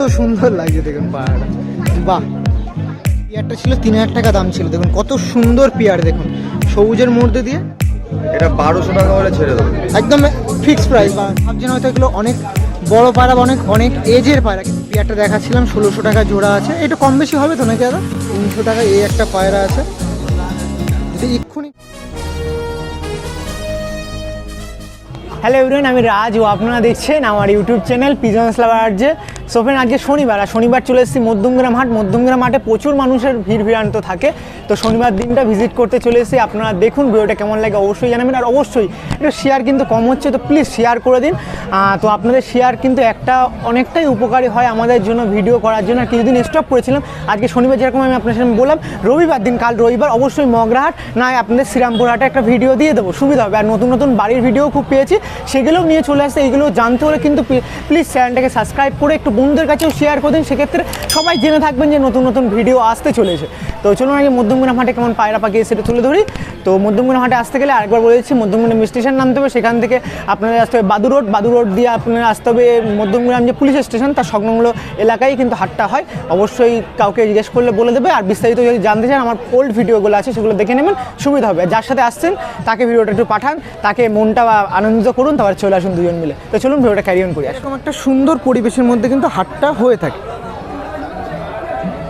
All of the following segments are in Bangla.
কত সুন্দর লাগছে দেখুন পাহাড়টা। বাহ। পেয়ারটা ছিল তিন হাজার টাকা দাম ছিল দেখুন কত সুন্দর পেয়ার দেখুন। সবুজের মধ্যে দিয়ে এটা বারোশো টাকা হলে ছেড়ে দেবো। একদম ফিক্স প্রাইস বা ভাবছেন হয়তো এগুলো অনেক বড় পায়রা বা অনেক অনেক এজের পায়রা কিন্তু পেয়ারটা দেখাচ্ছিলাম ষোলোশো টাকা জোড়া আছে। এটা কম বেশি হবে তো নাকি দাদা? তিনশো টাকা এই একটা পায়রা আছে। যদি এক্ষুনি হ্যালো এভরিওয়ান আমি রাজ ও আপনারা দেখছেন আমার ইউটিউব চ্যানেল পিজনস লাভার যে সোফেন, আজকে শনিবার, আর শনিবার চলে এসেছি মধ্যমগ্রাম হাট। মধ্যমগ্রাম হাটে প্রচুর মানুষের ভিড় ভিড়ান্ত থাকে। তো শনিবার দিনটা ভিজিট করতে চলে এসেছি। আপনারা দেখুন ভিডিওটা কেমন লাগে, অবশ্যই জানাবেন। আর অবশ্যই একটু শেয়ার কিন্তু কম হচ্ছে, তো প্লিজ শেয়ার করে দিন। তো আপনাদের শেয়ার কিন্তু একটা অনেকটাই উপকারী হয় আমাদের জন্য ভিডিও করার জন্য। আর কিছুদিন স্টপ করেছিলাম। আজকে শনিবার যেরকম আমি আপনার সাথে বললাম, রবিবার দিন, কাল রবিবার অবশ্যই মগরাহাট না আপনাদের শ্রীরামপুর হাটে একটা ভিডিও দিয়ে দেবো। সুবিধা হবে। আর নতুন নতুন বাড়ির ভিডিও খুব পেয়েছি। সেগুলোও নিয়ে চলে আসছে এইগুলো জানতে হলে কিন্তু প্লিজ চ্যানেলটাকে সাবস্ক্রাইব করে একটু বন্ধুদের কাছেও শেয়ার করে দিন। সেক্ষেত্রে সবাই জেনে থাকবেন যে নতুন নতুন ভিডিও আসতে চলেছে। তো চলুন আগে মধ্যমগ্রাম হাটে কেমন পায়রা পাখি সেটা তুলে ধরি। তো মধ্যমগ্রাম হাটে আসতে গেলে আরেকবার বলে দিচ্ছি মধ্যমগ্রাম স্টেশন নামতে হবে, সেখান থেকে আপনাদের আসতে হবে বাদু রোড বাদু রোড দিয়ে আপনার আসতে হবে মধ্যমগ্রাম যে পুলিশ স্টেশন তার সংলগ্ন এলাকায় কিন্তু হাটটা হয়। অবশ্যই কাউকে জিজ্ঞেস করলে বলে দেবে, আর বিস্তারিত যদি জানতে চান, আমার ওল্ড ভিডিওগুলো আছে, সেগুলো দেখে নেবেন, সুবিধা হবে। যার সাথে আসছেন, তাকে ভিডিওটা একটু পাঠান, তাকে মনটা আনন্দিত করুন, তারপর চলে আসুন দুজন মিলে। তো চলুন, ভিডিওটা ক্যারি অন করি। এরকম একটা সুন্দর পরিবেশের মধ্যে কিন্তু হাটটা হয়ে থাকে।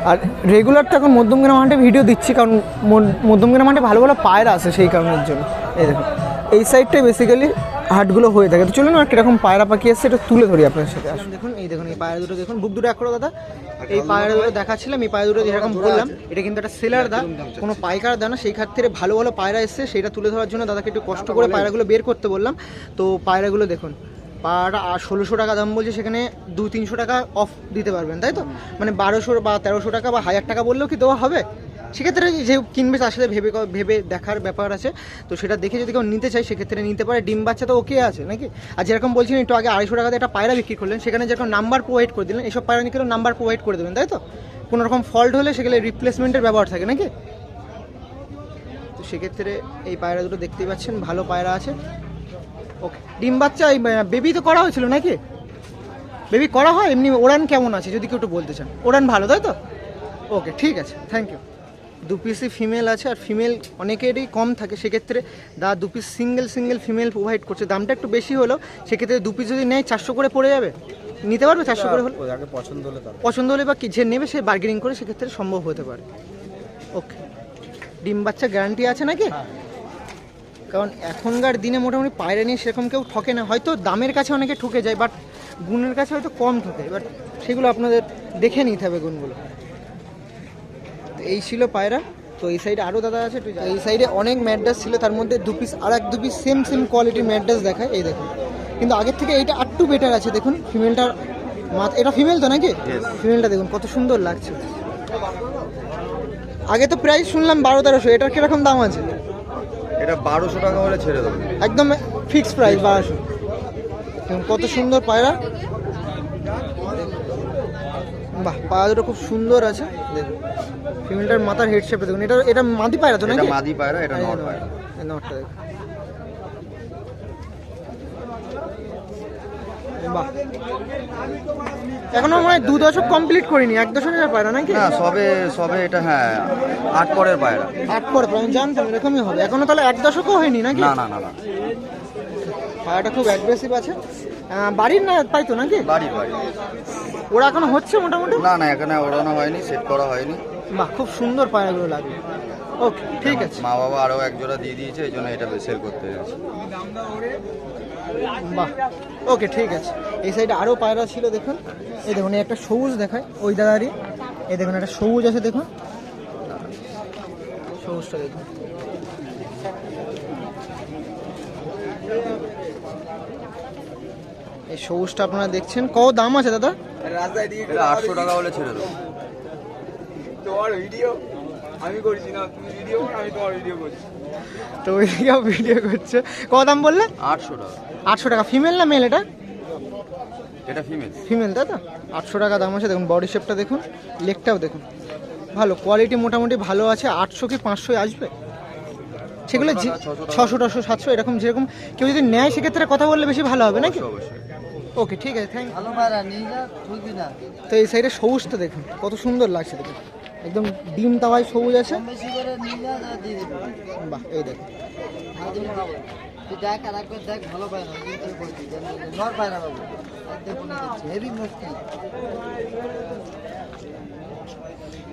আর রেগুলার তো এখন মধ্যমগ্রাম হাটে ভিডিও দিচ্ছি কারণ মধ্যমগ্রাম হাটে ভালো ভালো পায়রা আছে সেই কারণের জন্য। এই দেখুন এই সাইডটাই বেসিক্যালি হাটগুলো হয়ে থাকে। তো চলুন আর কীরকম পায়রা পাখি আসছে এটা তুলে ধরি আপনার সাথে। আসুন। দেখুন এই দেখুন এই পায়রা দুটো দেখুন বুক দুটো এক করো দাদা। এই পায়রা দুটো দেখাচ্ছিলাম এই পায়রা দুটো যেরকম বললাম এটা কিন্তু একটা সেলার দা কোনো পাইকার দা না সেই ক্ষেত্রে ভালো ভালো পায়রা এসছে সেটা তুলে ধরার জন্য দাদাকে একটু কষ্ট করে পায়রাগুলো বের করতে বললাম। তো পায়রাগুলো দেখুন পাড়া আর ষোলোশো টাকা দাম বলছে, সেখানে দু তিনশো টাকা অফ দিতে পারবেন, তাই তো? মানে বারোশো বা তেরোশো টাকা বা হাজার টাকা বললেও কি দেওয়া হবে? সেক্ষেত্রে যে কিনবে তার সাথে ভেবে ভেবে দেখার ব্যাপার আছে। তো সেটা দেখে যদি কেউ নিতে চায়, সেক্ষেত্রে নিতে পারে। ডিম বাচ্চা তো ওকে আছে, নাকি? আর যেরকম বলছিলেন একটু আগে আড়াইশো টাকাতে একটা পায়রা বিক্রি করলেন, সেখানে যেরকম নাম্বার প্রোভাইড করে দিলেন, এসব পায়রা নিয়ে নাম্বার প্রোভাইড করে দেবেন, তাই তো? কোনো রকম ফল্ট হলে সেগুলো রিপ্লেসমেন্টের ব্যবহার থাকে, নাকি? তো সেক্ষেত্রে এই পায়রা দুটো দেখতেই পাচ্ছেন, ভালো পায়রা আছে। ওকে। ডিম বাচ্চা এই বেবি তো করা হয়েছিল নাকি? বেবি করা হয়? এমনি ওড়ান কেমন আছে? যদি কেউ একটু বলতে চান। ওড়ান ভালো তাই তো? ওকে ঠিক আছে। থ্যাংক ইউ দু পিসই ফিমেল আছে আর ফিমেল অনেকেরই কম থাকে। সেক্ষেত্রে দা দু piece single single female provide করছে। দামটা একটু বেশি হলো সেক্ষেত্রে দু পিস যদি নেয় চারশো করে পড়ে যাবে? নিতে পারবে চারশো করে হলে? পছন্দ হলে পছন্দ হলে বা কি? যে নেবে সে বার্গেনিং করে সেক্ষেত্রে সম্ভব হতে পারে। ওকে। ডিম বাচ্চা গ্যারান্টি আছে নাকি? কারণ এখনকার দিনে মোটামুটি পায়রা নিয়ে সেরকম কেউ ঠকে না। হয়তো দামের কাছে অনেকে ঠকে যায় বাট গুণের কাছে হয়তো কম ঠকে। বাট সেগুলো আপনাদের দেখে নিতে হবে গুণগুলো। তো এই ছিল পায়রা। তো এই সাইডে আরও দাদা আছে এই সাইডে অনেক ম্যাড্রাস ছিল তার মধ্যে দু পিস আর এক দু পিস সেম সেম কোয়ালিটির ম্যাড্রাস দেখায় এই দেখুন। কিন্তু আগের থেকে এইটা আটটু বেটার আছে দেখুন। ফিমেলটার মাথা এটা ফিমেল তো নাকি? ফিমেলটা দেখুন কত সুন্দর লাগছে। আগে তো প্রাইস শুনলাম বারো তেরোশো এটার কীরকম দাম আছে? এটা বারোশো টাকা হলে ছেড়ে দেবো। একদম ফিক্স প্রাইস বারোশো। কত সুন্দর পায়রা। বাহ পায়রা দুটো খুব সুন্দর আছে। দেখুন ফিমেলটার মাথার হেড শেপে দেখুন। এটা এটা মাদি পায়রা তো এটা নাকি? মাদি পায়রা এটা নট পায়রা। নটটা দেখুন। বাহ। এখনও মনে হয় দু দশক কমপ্লিট করিনি এক দশকের পায়রা নাকি? না সবে সবে এটা হ্যাঁ আট পরের পায়রা। আট পরে আমি জানতাম এরকমই হবে। এখনও তাহলে এক দশকও হয়নি নাকি? না না না না। পায়রাটা খুব অ্যাগ্রেসিভ আছে। বাড়ির না তাই তো নাকি? বাড়ি বাড়ি। ওরা এখনও হচ্ছে মোটামুটি? না না এখানে ওড়ানো হয়নি সেট করা হয়নি। বাহ খুব সুন্দর পায়রাগুলো লাগবে ওকে ঠিক আছে। মা বাবা আরও এক জোড়া দিয়ে দিয়েছে এই জন্য এটা সেল করতে হয়েছে বাহ। ওকে ঠিক আছে। এই সাইডে আরও পায়রা ছিল দেখুন। এই দেখুন এই একটা সবুজ দেখায় ওই দাদারই। এই দেখুন একটা সবুজ আছে দেখুন। সবুজটা দেখুন। এই সবুজটা আপনারা দেখছেন। কত দাম আছে দাদা? এটা আটশো টাকা হলে ছেড়ে দেবো তোমার ভিডিও আমি করছি না তুমি ভিডিও করো আমি তোমার ভিডিও করছি। তো ওইদিকেও ভিডিও করছে। কত দাম বললে? আটশো টাকা। আটশো টাকা। ফিমেল না মেল এটা? এটা ফিমেল ফিমেল তাই তো? আটশো টাকা দাম আছে। দেখুন বডি শেপটা দেখুন লেগটাও দেখুন। ভালো কোয়ালিটি মোটামুটি ভালো আছে। আটশো কি পাঁচশোয় আসবে? সেগুলো ছশো। টশো সাতশো এরকম যেরকম। কেউ যদি নেয় সেক্ষেত্রে কথা বললে বেশি ভালো হবে নাকি? ওকে ঠিক আছে থ্যাংক তো এই সাইডে সবুজটা দেখুন কত সুন্দর লাগছে দেখুন। একদম ডিম তাওয়ায় সবুজ আছে। বাহ এই দেখ। আর একবার ভালো বাবু। হেভি মুশকিল।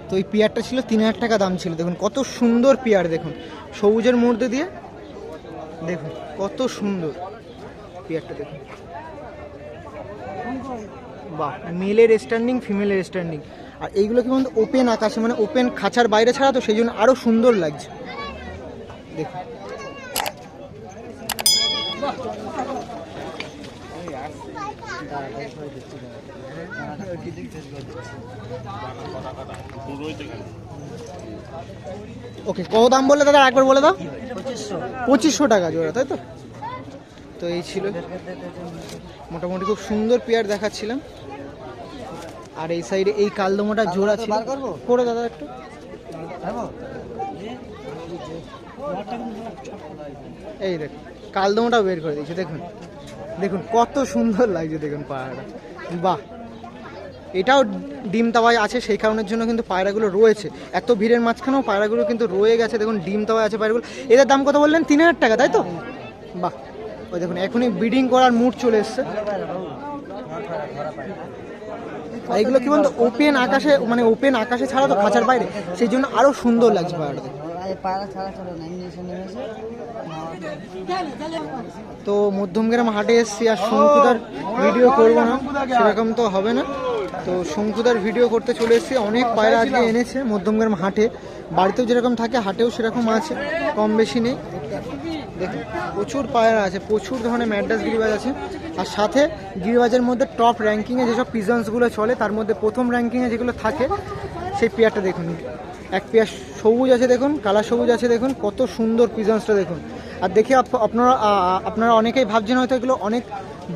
তো এই পেয়ারটা ছিল তিন হাজার টাকা দাম ছিল। দেখুন কত সুন্দর পেয়ার দেখুন। সবুজের মধ্যে দিয়ে দেখুন কত সুন্দর পেয়ারটা দেখুন। বাহ মেলের স্ট্যান্ডিং ফিমেলের স্ট্যান্ডিং আর এইগুলো কি বলতো ওপেন আকাশে মানে ওপেন খাঁচার বাইরে ছাড়া তো সেই জন্য আরও সুন্দর লাগছে। দেখুন। ওকে, কত দাম বললে দাদা? একবার বলে দাও। পঁচিশশো টাকা জোড়া, তাই তো? তো এই ছিল। মোটামুটি খুব সুন্দর পেয়ার দেখাচ্ছিলাম। আর এই সাইডে এই কালদমাটা জোড়া ছিল। করে দাদা একটু। এই দেখুন কালদমাটা বের করে দিয়েছে দেখুন। দেখুন কত সুন্দর লাগছে দেখুন পায়রাটা। বাহ। এটাও ডিম তাওয়ায় আছে সেই কারণের জন্য কিন্তু পায়রাগুলো রয়েছে। এত ভিড়ের মাঝখানেও পায়রাগুলো কিন্তু রয়ে গেছে দেখুন ডিম তাওয়ায় আছে পায়রাগুলো। এদের দাম কত বললেন? তিন হাজার টাকা তাই তো? বাহ। ওই দেখুন এখনই ব্রিডিং করার মুড চলে এসছে। আর এগুলো কি বলতো ওপেন আকাশে মানে ওপেন আকাশে ছাড়া তো খাঁচার বাইরে। সেই জন্য আরও সুন্দর লাগছে নেমেছে তো মধ্যমগ্রাম হাটে এসছি আর শঙ্কুদার ভিডিও করব না সেরকম তো হবে না। তো শঙ্কুদার ভিডিও করতে চলে এসেছি অনেক পায়রা আজকে এনেছে মধ্যমগ্রাম হাটে। বাড়িতেও যেরকম থাকে হাটেও সেরকম আছে কম বেশি নেই। দেখুন প্রচুর পায়রা আছে প্রচুর ধরনের ম্যাড্রাস গিরিবাজ আছে। আর সাথে গিরিবাজের মধ্যে টপ র্যাঙ্কিংয়ে যেসব পিজনসগুলো চলে তার মধ্যে প্রথম র্যাঙ্কিংয়ে যেগুলো থাকে সেই পেয়ারটা দেখুন। এক পেয়ার সবুজ আছে দেখুন কালা সবুজ আছে দেখুন কত সুন্দর পিজনসটা দেখুন। আর দেখে আপ- আপনারা আপনারা অনেকেই ভাবছেন হয়তো এগুলো অনেক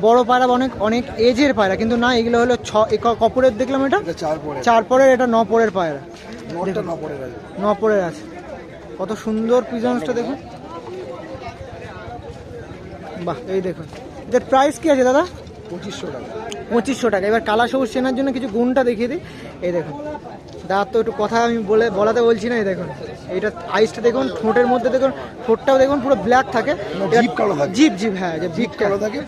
বড় পায়রা বা অনেক অনেক এজের পায়রা কিন্তু না এগুলো হলো ছ কপরের দেখলাম এটা? চার পরের। এটা ন পরের পায়রা। ন পরের আছে। কত সুন্দর পিজনসটা দেখুন। বাহ এই দেখুন। এদের প্রাইস কি আছে দাদা? পঁচিশশো টাকা। পঁচিশশো টাকা। এবার কালা সবুজ চেনার জন্য কিছু গুণটা দেখিয়ে দিই। এই দেখুন। দাঁত তো একটু কথা আমি বলে বলাতে বলছি না এই দেখুন। এইটা আইসটা দেখুন ঠোঁটের মধ্যে দেখুন ঠোঁটটাও দেখুন পুরো ব্ল্যাক থাকে। কালো থাকে। জিপ জিপ হ্যাঁ যে জিপ কালো থাকে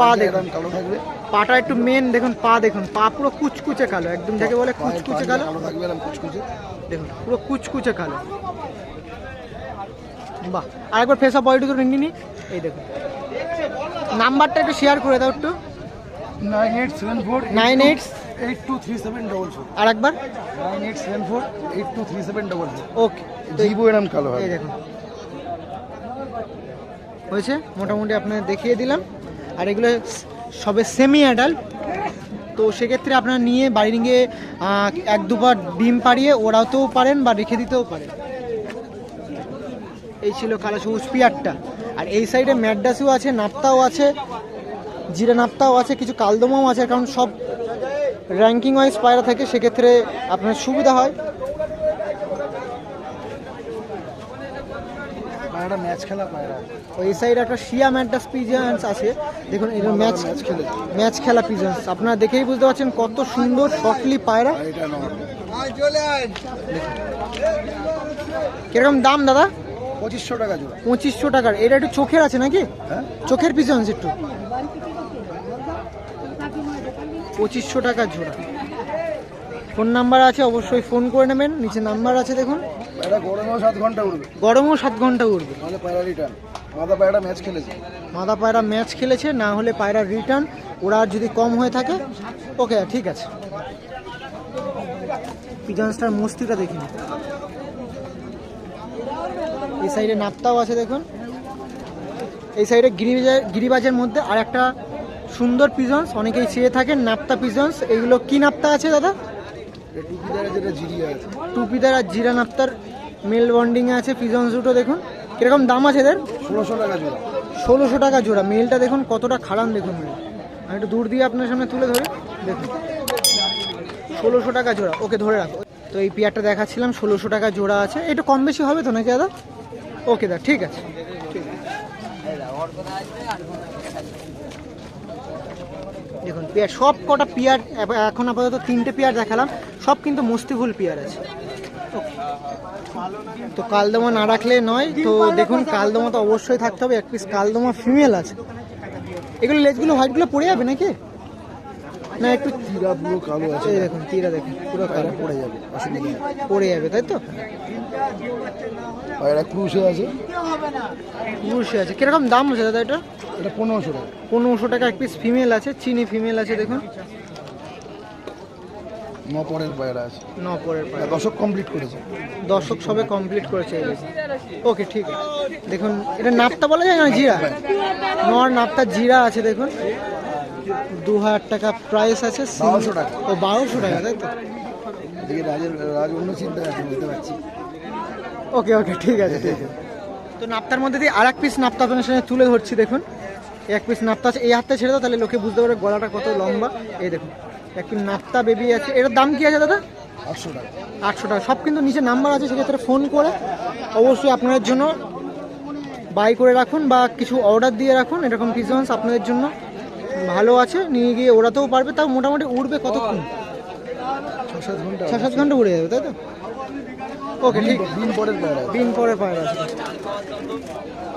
পা দেখুন। কালো থাকবে। পাটা একটু মেন দেখুন পা দেখুন। পা পুরো কুচকুচে কালো একদম যাকে বলে কুচকুচে কালো। দেখুন পুরো কুচকুচে কালো। বাহ আরেকবার ফেস অফ বডিটা তো নিয়ে নি। এই দেখুন। নাম্বারটা একটু শেয়ার করে দাও একটু। Nine eight seven four nine eight eight two three seven double four আর একবার nine eight seven four eight two three seven double four okay জিবো এরম কালো এই দেখুন হয়েছে? মোটামুটি আপনাদের দেখিয়ে দিলাম। আর এগুলো সবে সেমি অ্যাডাল্ট তো সেক্ষেত্রে আপনারা নিয়ে বাড়ি আহ, এক দুবার ডিম পাড়িয়ে ওড়াতেও পারেন বা রেখে দিতেও পারেন। এই ছিল কালো সবুজ পিয়ারটা। আর এই সাইডে ম্যাডাসিও আছে নাপ্তাও আছে জিরা নাপ্তাও আছে কিছু কালদমাও আছে কারণ সব র্যাঙ্কিং ওয়াইজ পায়রা থাকে সেক্ষেত্রে আপনার সুবিধা হয়। পায়রাটা ম্যাচ খেলা পায়রা। ওই সাইডে একটা শিয়া ম্যাডাস পিজন্স আছে। দেখুন এটা ম্যাচ ম্যাচ খেলে। ম্যাচ খেলা পিজন্স আপনারা দেখেই বুঝতে পারছেন কত সুন্দর শর্টলি পায়রা। কীরকম দাম দাদা? পঁচিশশো টাকা জোড়া। পঁচিশশো টাকার। এটা একটু চোখের আছে নাকি? হ্যাঁ? চোখের পিজন্স একটু। পঁচিশশো টাকা জোড়া। ফোন নাম্বার আছে অবশ্যই ফোন করে নেবেন। নিচে নাম্বার আছে দেখুন। পায়রা গরমেও সাত ঘণ্টা উঠবে গরমও সাত ঘণ্টা উঠবে পায়রা রিটার্ন মাদা পায়রা ম্যাচ খেলেছে। মাদা পায়রা ম্যাচ খেলেছে না হলে পায়রা রিটার্ন ওরা আর যদি কম হয়ে থাকে ওকে ঠিক আছে। পিজনসটার মস্তিটা দেখিনি এই সাইডে নাপ্তাও আছে দেখুন। এই সাইডে গিরিবাজার গিরিবাজের মধ্যে আর একটা সুন্দর পিজন্স অনেকেই চেয়ে থাকেন নাপ্তা পিজন্স। এগুলো কি নাপ্তা আছে দাদা? এটা টুপিদারে আর জিরা নাপ্তার মেল বন্ডিংয়ে আছে পিজন্স দুটো দেখুন। কীরকম দাম আছে এদের? ষোলোশো টাকা জোড়া। ষোলোশো টাকা জোড়া। মেলটা দেখুন কতটা খারাপ দেখুন আমি একটু দূর দিয়ে আপনার সামনে তুলে ধরে দেখুন। ষোলোশো টাকা জোড়া। ওকে ধরে রাখো। তো এই পেয়ারটা দেখাচ্ছিলাম ষোলোশো টাকা জোড়া আছে। একটু কম বেশি হবে তো নাকি দাদা? ওকে দা, ঠিক আছে। দেখুন, পেয়ার, সব কটা পেয়ার এখন আপাতত তিনটে পেয়ার দেখালাম, সব কিন্তু মস্তিফুল পেয়ার আছে। তো কালদমা না রাখলে নয়, তো দেখুন, কালদমা তো অবশ্যই থাকতে হবে, এক পিস কালদমা ফিমেল আছে। এগুলো লেজগুলো হোয়াইটগুলো পড়ে যাবে নাকি? না একটু তীরা পুরো কালো আছে। এই দেখুন তীরা দেখুন পুরো কালো। পড়ে যাবে অসুবিধা নেই। পড়ে যাবে তাই তো? পায়রা ক্রুশে আছে। বুঝে আছে। কীরকম দাম আছে দাদা এটা? এটা পনেরোশো টাকা। পনেরোশো টাকা এক পিস ফিমেল আছে চিনি ফিমেল আছে দেখুন। ন পরের পায়রা আছে। ন পরের পায়ে দশক কমপ্লিট করেছে। দর্শক সবে কমপ্লিট করেছে ওকে ঠিক আছে। দেখুন এটা নাপতা বলা যায় না জিরা? নর নাপতা জিরা আছে দেখুন। দু হাজার টাকা প্রাইস আছে বারোশো টাকা। ও বারোশো টাকা তাই তো? এদিকে রাজের রাজ অন্য চিন্তা আছে বুঝতে পারছি। ওকে ওকে ঠিক আছে ঠিক আছে। তো নাপ্তার মধ্যে দিয়ে আর এক পিস নাপ্তা আপনার সামনে তুলে ধরছি দেখুন। এক পিস নাপ্তা আছে এই হাতটা ছেড়ে দাও তাহলে লোকে বুঝতে পারবে গলাটা কত লম্বা। এই দেখুন এক পিস নাপ্তা বেবি আছে। এটার দাম কি আছে দাদা? আটশো টাকা। আটশো টাকা। সব কিন্তু নিচে নাম্বার আছে সেক্ষেত্রে ফোন করে। অবশ্যই আপনাদের জন্য বাই করে রাখুন বা কিছু অর্ডার দিয়ে রাখুন এরকম পিজন্স আপনাদের জন্য। ভালো আছে নিয়ে গিয়ে ওড়াতেও পারবে তাও মোটামুটি উড়বে কতক্ষণ? ছ সাত ঘণ্টা। উড়ে যাবে তাই তো? ওকে ঠিক। দিন পরের পায়রা আছে। দিন পরে পায়রা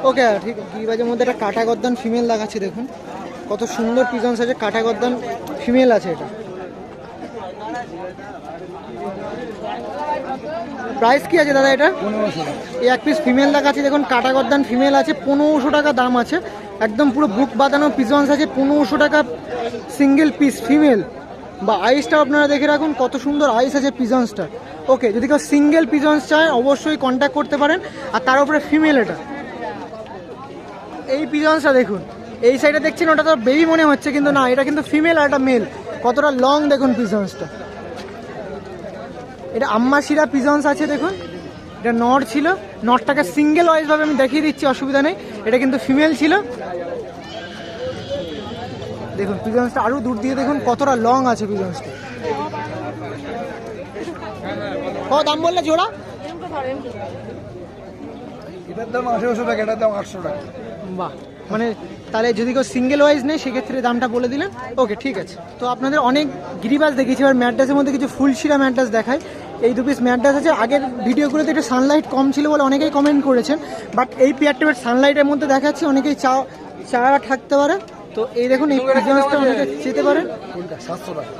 ওকে ঠিক গিরিবাজের মধ্যে একটা কাটা গদ্দান ফিমেল দেখাচ্ছি দেখুন। কত সুন্দর পিজন্স আছে কাটা গদ্দান ফিমেল আছে এটা। প্রাইস কি আছে দাদা এটা? এই এক পিস ফিমেল দেখাচ্ছি দেখুন কাটা গদ্দান ফিমেল আছে পনেরোশো টাকা দাম আছে। একদম পুরো বুক বাঁধানো পিজন্স আছে পনেরোশো টাকা সিঙ্গেল পিস ফিমেল বা আইসটা আপনারা দেখে রাখুন, কত সুন্দর আইস আছে পিজন্সটা ওকে যদি কেউ সিঙ্গেল পিজন্স চায়, অবশ্যই কন্ট্যাক্ট করতে পারেন। আর তার উপরে ফিমেল এটা। এই পিজন্সটা দেখুন। এই সাইডে দেখছেন, ওটা তো বেবি মনে হচ্ছে, কিন্তু না, এটা কিন্তু ফিমেল আর এটা মেল কতটা লং দেখুন পিজন্সটা এটা আম্মা শিরা পিজন্স আছে, দেখুন। এটা নর ছিল। নরটাকে সিঙ্গেল ওয়াইজ ভাবে আমি দেখিয়ে দিচ্ছি, অসুবিধা নেই। এটা কিন্তু ফিমেল ছিল। দেখুন পিজন্সটা আরও দূর দিয়ে দেখুন কতটা লং আছে পিজন্সটা কত দাম বললে জোড়া? এটার দাম আঠেরোশো টাকা এটার দাম আটশো টাকা। বাহ মানে তাহলে যদি কেউ সিঙ্গেল ওয়াইজ নেই সেক্ষেত্রে দামটা বলে দিলেন। ওকে ঠিক আছে। তো আপনাদের অনেক গিরিবাজ দেখিয়েছি এবার ম্যাড্রাসের মধ্যে কিছু ফুলশিরা ম্যাড্রাস দেখায় এই দু পিস ম্যাড্রাস আছে। আগের ভিডিওগুলোতে একটু সানলাইট কম ছিল বলে অনেকেই কমেন্ট করেছেন বাট এই পেয়ারটা সানলাইটের মধ্যে দেখাচ্ছি। অনেকেই চা চা থাকতে পারে। তো এই দেখুন, এই পিজন্সটা অনেকে যেতে পারেন কোনটা সাতশো টাকা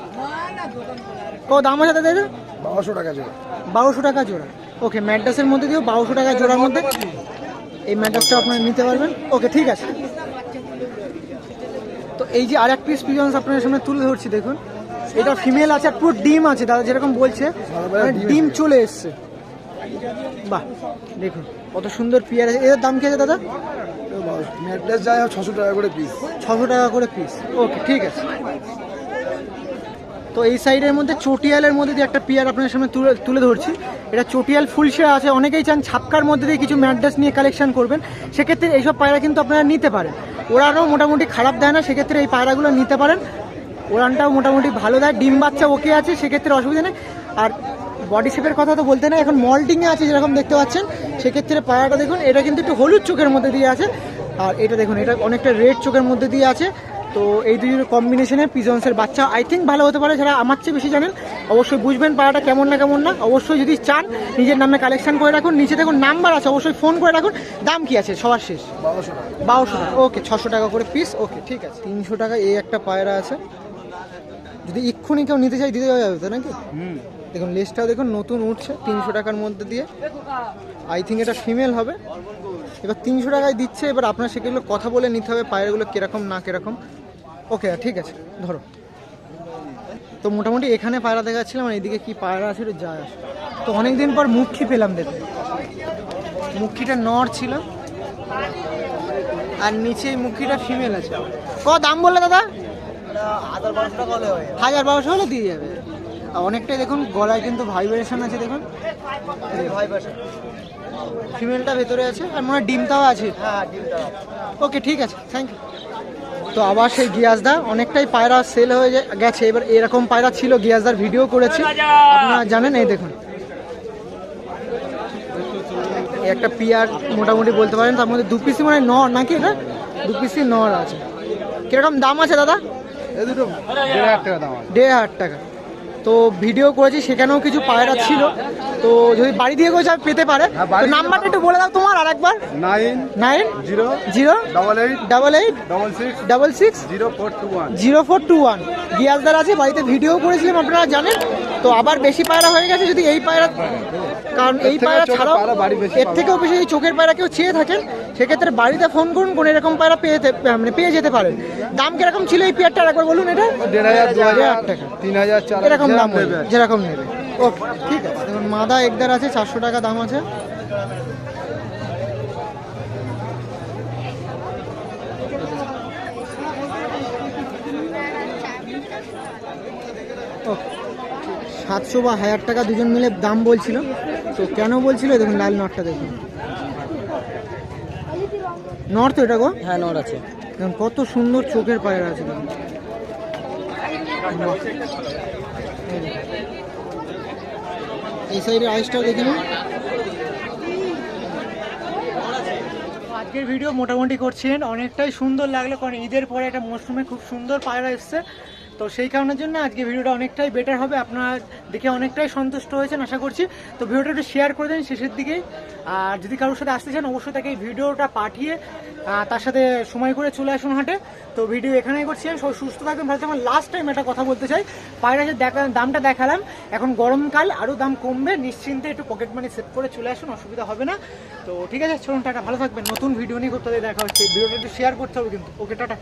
কত দাম আছে তাদের? বারোশো টাকা জোড়া। বারোশো টাকা জোড়া ওকে, ম্যাড্রাসের মধ্যে দিয়েও বারোশো টাকা জোড়ার মধ্যে। এই ম্যাড্রাসটা আপনারা নিতে পারবেন। ওকে, ঠিক আছে। তো এই যে আর এক পিস পিজন্স আপনাদের সামনে তুলে ধরছি, দেখুন। এটা ফিমেল আছে আর পুরো ডিম আছে, দাদা যেরকম বলছে। মানে ডিম চলে এসছে। বাহ, দেখুন, কত সুন্দর পিয়ার। আছে এর দাম কি আছে, দাদা? ম্যাটলেস যায় ছশো টাকা করে পিস ছশো টাকা করে পিস ওকে ঠিক আছে। তো এই সাইডের মধ্যে চটিয়ালের মধ্যে দিয়ে একটা পিয়ার আপনাদের সামনে তুলে তুলে ধরছি। এটা চটিয়াল ফুলশে আছে। অনেকেই চান ছাপকার মধ্যে দিয়ে কিছু ম্যাড্রাস নিয়ে কালেকশন করবেন। সেক্ষেত্রে এইসব পায়রা কিন্তু আপনারা নিতে পারেন। ওড়ানও মোটামুটি খারাপ দেয় না, সেক্ষেত্রে এই পায়রাগুলো নিতে পারেন। ওড়ানটাও মোটামুটি ভালো দেয়। ডিম বাচ্চা ওকে আছে, সেক্ষেত্রে অসুবিধা নেই। আর বডি শেপের কথা তো বলতে না এখন মল্টিংয়ে আছে যেরকম দেখতে পাচ্ছেন, সেক্ষেত্রে পায়রাটা দেখুন, এটা কিন্তু একটু হলুদ চোখের মধ্যে দিয়ে আছে। আর এটা দেখুন এটা অনেকটা রেড চোখের মধ্যে দিয়ে আছে। তো এই দুই কম্বিনেশনে পিজন্সের বাচ্চা আই থিঙ্ক ভালো হতে পারে যারা আমার চেয়ে বেশি জানেন। অবশ্যই বুঝবেন পাড়াটা কেমন না কেমন না। অবশ্যই যদি চান নিজের নামে কালেকশন করে রাখুন। নিচে দেখুন নাম্বার আছে অবশ্যই ফোন করে রাখুন। দাম কি আছে? সবার শেষ। বারোশো টাকা। ওকে ছশো টাকা করে পিস ওকে ঠিক আছে। তিনশো টাকা এই একটা পায়রা আছে। যদি এক্ষুনি কেউ নিতে চাই দিতে যাবে তো নাকি? দেখুন লেসটাও দেখুন নতুন উঠছে তিনশো টাকার মধ্যে দিয়ে। আই থিঙ্ক এটা ফিমেল হবে। এবার তিনশো টাকায় দিচ্ছে এবার আপনার সেগুলো কথা বলে নিতে হবে পায়রাগুলো কীরকম না কীরকম। ওকে ঠিক আছে ধরো। তো মোটামুটি এখানে পায়রা দেখাচ্ছিলাম আর এদিকে কী পায়রা আছে একটু যায় আসে। তো অনেকদিন পর মুখী পেলাম দেখতে মুখিটা নর ছিল আর নিচে এই মুখিটা ফিমেল আছে। ক দাম বললে দাদা? হাজার বারোশো হলে দিয়ে যাবে। অনেকটাই দেখুন গলায় কিন্তু ভাইব্রেশন আছে দেখুন। ফিমেলটা ভেতরে আছে আর মনে হয় ডিমটাও আছে। ওকে ঠিক আছে থ্যাংক ইউ তো আবার সেই গিয়াসদা অনেকটাই পায়রা সেল হয়ে গেছে। এবার এরকম পায়রা ছিল গিয়াসদার ভিডিও করেছে। আপনারা জানেন এই দেখুন। একটা পিয়ার মোটামুটি বলতে পারেন তার মধ্যে দু পিসি মানে নর নাকি এটা? দু পিসি নর আছে। কীরকম দাম আছে দাদা? দুটো। দেড় হাজার টাকা দাম দেড় হাজার টাকা। তো ভিডিও করেছি সেখানেও কিছু পায়রা ছিল। তো যদি বাড়ি দিয়ে কোথাও পেতে পারে। হ্যাঁ, নাম্বারটা একটু বলে দাও তোমার আর একবার। Nine nine zero zero double eight double eight double six double six zero four two one. Zero four two one. গিয়াসদার আছে বাড়িতে ভিডিও করেছিলাম আপনারা জানেন। তো আবার বেশি পায়রা হয়ে গেছে যদি এই পায়রা কারণ এই পায়রা ছাড়াও এর থেকেও বেশি এই চোখের পায়রা কেউ চেয়ে থাকেন সেক্ষেত্রে বাড়িতে ফোন করুন কোন এরকম পায়রা পেয়ে মানে পেয়ে যেতে পারেন। দাম কীরকম ছিল এই পেয়ারটা একবার বলুন এটা। দেড় হাজার দু হাজার হাজার টাকা। তিন হাজার চার এরকম দাম যেরকম নেবে। যেরকম নেবে। ওকে ঠিক আছে। দেখুন মাদা একদার আছে চারশো টাকা দাম আছে। সাতশো বা হাজার টাকা দুজন মিলে দাম বলছিল। তো কেন বলছিল? দেখুন লাল নটটা দেখুন। নর তো এটা গো? হ্যাঁ নর আছে। দেখুন কত সুন্দর চোখের পায়রা আছে দেখুন। এই দেখুন। এই সাইডের আইসটাও দেখে নিন। আজকের ভিডিও মোটামুটি করছেন অনেকটাই সুন্দর লাগল কারণ ঈদের পরে একটা মরশুমে খুব সুন্দর পায়রা এসছে। তো সেই কারণের জন্য আজকে ভিডিওটা অনেকটাই বেটার হবে। আপনারা দেখে অনেকটাই সন্তুষ্ট হয়েছেন, আশা করছি। তো ভিডিওটা একটু শেয়ার করে দেন শেষের দিকেই আর যদি কারোর সাথে আসতে চান, অবশ্যই তাকে এই ভিডিওটা পাঠিয়ে তার সাথে সময় করে চলে আসুন হাটে। তো ভিডিও এখানেই করছি আমি। সবাই সুস্থ থাকবেন, ভালো থাকবেন। লাস্ট টাইম একটা কথা বলতে চাই। পায়রা যে দেখা, দামটা দেখালাম। এখন গরমকাল আরও দাম কমবে। নিশ্চিন্তে একটু পকেট মানি সেভ করে চলে আসুন, অসুবিধা হবে না। তো ঠিক আছে, চলুন টাটা। ভালো থাকবেন। নতুন ভিডিও নিয়ে করতে দেখা হচ্ছে? ভিডিওটা একটু শেয়ার করতে হবে কিন্তু। Okay tata.